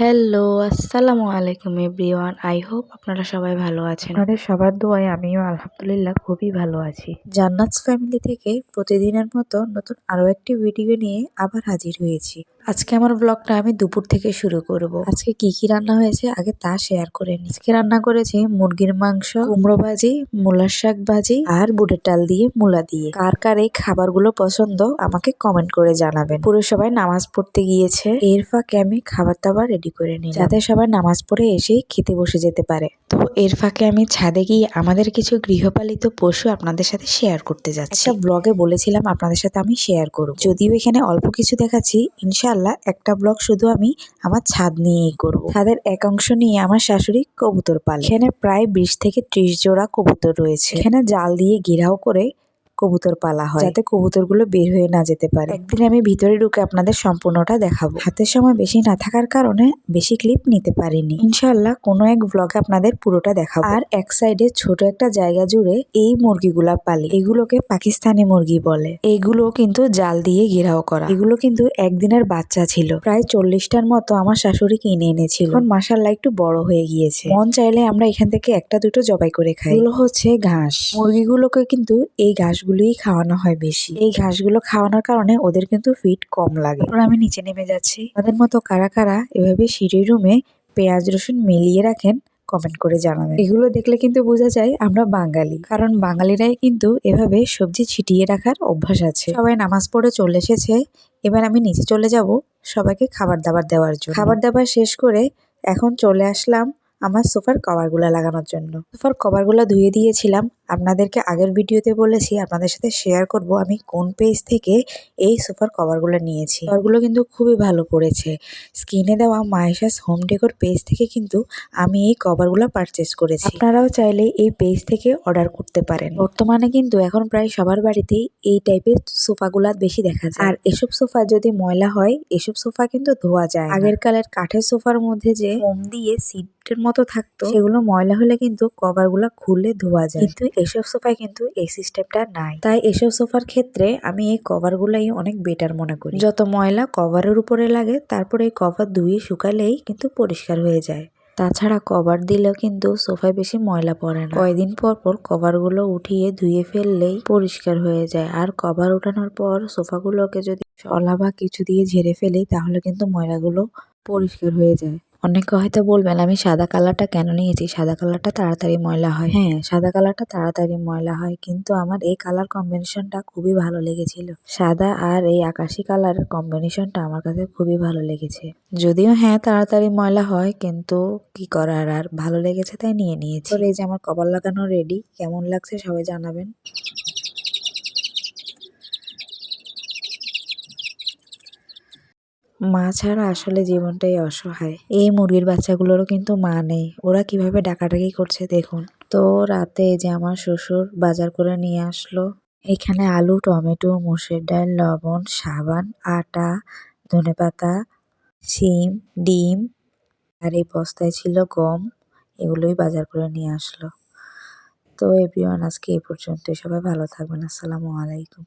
Hello আসসালামু আলাইকুম everyone. I hope আপনারা সবাই ভালো আছেন। আমাদের সবার দোয়ায় আমিও আলহামদুলিল্লাহ খুবই ভালো আছি। জান্নাত ফ্যামিলি থেকে প্রতিদিনের মতো নতুন আরও একটি ভিডিও নিয়ে আবার হাজির হয়েছি। আজকে আমার ব্লগটা আমি দুপুর থেকে শুরু করব। আজকে কি কি রান্না হয়েছে আগে তা শেয়ার করে নিই আজকে রান্না করেছি মুরগির মাংস, কুমড়ো ভাজি, মূলার শাক ভাজি আর বুটের ডাল দিয়ে মূলা দিয়ে। কার কার এই খাবারগুলো পছন্দ আমাকে কমেন্ট করে জানাবেন। পুরো সবাই নামাজ পড়তে গিয়েছে, এর ফাঁকে আমি খাবার দাবার রেডি করে নিই যাতে সবাই নামাজ পড়ে এসেই খেতে বসে যেতে পারে। তো এর ফাঁকে আমি ছাদে গিয়ে আমাদের কিছু গৃহপালিত পশু আপনাদের সাথে শেয়ার করতে যাচ্ছি। ব্লগে বলেছিলাম আপনাদের সাথে আমি শেয়ার করব। যদিও এখানে অল্প কিছু দেখাচ্ছি, ইনশাআল্লাহ একটা ব্লক শুধু আমি আমার ছাদ নিয়েই করব। ছাদের এক অংশ নিয়ে আমার শাশুড়ি কবুতর পালে। এখানে প্রায় বিশ থেকে ত্রিশ জোড়া কবুতর রয়েছে। এখানে জাল দিয়ে ঘেরাও করে কবুতর পালা হয়। যাতে কবুতরগুলো বের হয়ে না যেতে পারে। একদিন আমি ভিতরে ঢুকে আপনাদের সম্পূর্ণটা দেখাবো। হাতের সময় বেশি না থাকার কারণে বেশি ক্লিপ নিতে পারিনি। ইনশাল্লাহ কোনো এক ব্লগে আপনাদের পুরোটা দেখাবো। আর এক সাইডে ছোট একটা জায়গা জুড়ে এই মুরগিগুলা পালি। এগুলোকে পাকিস্তানি মুরগি বলে। এগুলো কিন্তু জাল দিয়ে ঘেরাও করা। এগুলো কিন্তু একদিনের বাচ্চা ছিল। প্রায় চল্লিশটার মতো আমার শাশুড়ি কিনে এনেছিল। এখন মাসাল্লাহ একটু বড় হয়ে গিয়েছে। মন চাইলে আমরা এখান থেকে একটা দুটো জবাই করে খাই। এগুলো হচ্ছে ঘাস। মুরগিগুলোকে কিন্তু এই ঘাসগুলোই খাওয়ানো হয় বেশি। এই ঘাসগুলো খাওয়ানোর কারণে ওদের কিন্তু ফিট কম লাগে। আমি নিচে নেমে যাচ্ছি। তাদের মতো কারা কারা এভাবে সিঁড়ি রুমে পেঁয়াজ, রসুন মিলিয়ে রাখেন কমেন্ট করে জানাবেন। এগুলো দেখলে কিন্তু বোঝা যায় আমরা বাঙালি। কারণ বাঙালিরাই কিন্তু এভাবে সবজি ছিটিয়ে রাখার অভ্যাস আছে। সবাই নামাজ পড়ে চলে এসেছে। এবার আমি নিচে চলে যাব সবাইকে খাবার দাবার দেওয়ার জন্য। খাবার দাবার শেষ করে এখন চলে আসলাম আমার সোফার কভারগুলো লাগানোর জন্য। সোফার কভারগুলো ধুয়ে দিয়েছিলাম। আপনাদেরকে আগের ভিডিওতে বলেছি, আপনাদের সাথে শেয়ার করব আমি কোন পেজ থেকে এই সোফার কভারগুলো নিয়েছি। কভারগুলো কিন্তু খুবই ভালো পড়েছে। স্ক্রিনে দেওয়া মাহেশাস হোম ডেকোর পেজ থেকে কিন্তু আমি এই কভারগুলো পারচেস করেছি। আপনারাও চাইলে এই পেজ থেকে অর্ডার করতে পারেন। বর্তমানে কিন্তু এখন প্রায় সবার বাড়িতেই এই টাইপের সোফাগুলো বেশি দেখা যায়। আর এসব সোফা যদি ময়লা হয়, এসব সোফা কিন্তু ধোয়া যায় আগের কালের কাঠের সোফার মধ্যে যে ফোম দিয়ে সিটের মতো থাকতো, সেগুলো ময়লা হলে কিন্তু কভারগুলো খুলে ধোয়া যায়। কিন্তু এসব সোফায় কিন্তু এই সিস্টেমটা নাই। তাই এসব সোফার ক্ষেত্রে আমি এই কভারগুলাই অনেক বেটার মনে করি। যত ময়লা কভারের উপরে লাগে, তারপরে এই কভার ধুয়ে শুকালেই কিন্তু পরিষ্কার হয়ে যায়। তাছাড়া কভার দিলেও কিন্তু সোফায় বেশি ময়লা পড়ে না। কয়দিন পর পর কভারগুলো উঠিয়ে ধুয়ে ফেললেই পরিষ্কার হয়ে যায়। আর কভার উঠানোর পর সোফাগুলোকে যদি শলা বা কিছু দিয়ে ঝেড়ে ফেলি, তাহলে কিন্তু ময়লাগুলো পরিষ্কার হয়ে যায়। অনেকে হয়তো বলবেন, আমি সাদা কালারটা কেন নিয়েছি? সাদা কালারটা তাড়াতাড়ি ময়লা হয়। হ্যাঁ সাদা কালারটা তাড়াতাড়ি ময়লা হয়, কিন্তু আমার এই কালার কম্বিনেশনটা খুবই ভালো লেগেছিল। সাদা আর এই আকাশি কালারের কম্বিনেশনটা আমার কাছে খুবই ভালো লেগেছে। যদিও হ্যাঁ তাড়াতাড়ি ময়লা হয়, কিন্তু কি করার? আর ভালো লেগেছে তাই নিয়ে নিয়েছি। এই যে আমার কপাল লাগানো রেডি কেমন লাগছে সবাই জানাবেন। মা ছাড়া আসলে জীবনটাই অসহায়। এই মুরগির বাচ্চাগুলোরও কিন্তু মা নেই। ওরা কীভাবে ডাকাডাকি করছে দেখুন। তো রাতে যে আমার শ্বশুর বাজার করে নিয়ে আসলো, এখানে আলু, টমেটো মুসুর ডাল, লবণ, সাবান, আটা ধনেপাতা শিম, ডিম আর এই বস্তায় ছিল গম, এগুলোই বাজার করে নিয়ে আসলো। তো এভরিওয়ান আজকে এই পর্যন্ত সবাই ভালো থাকবেন। আসসালামু আলাইকুম।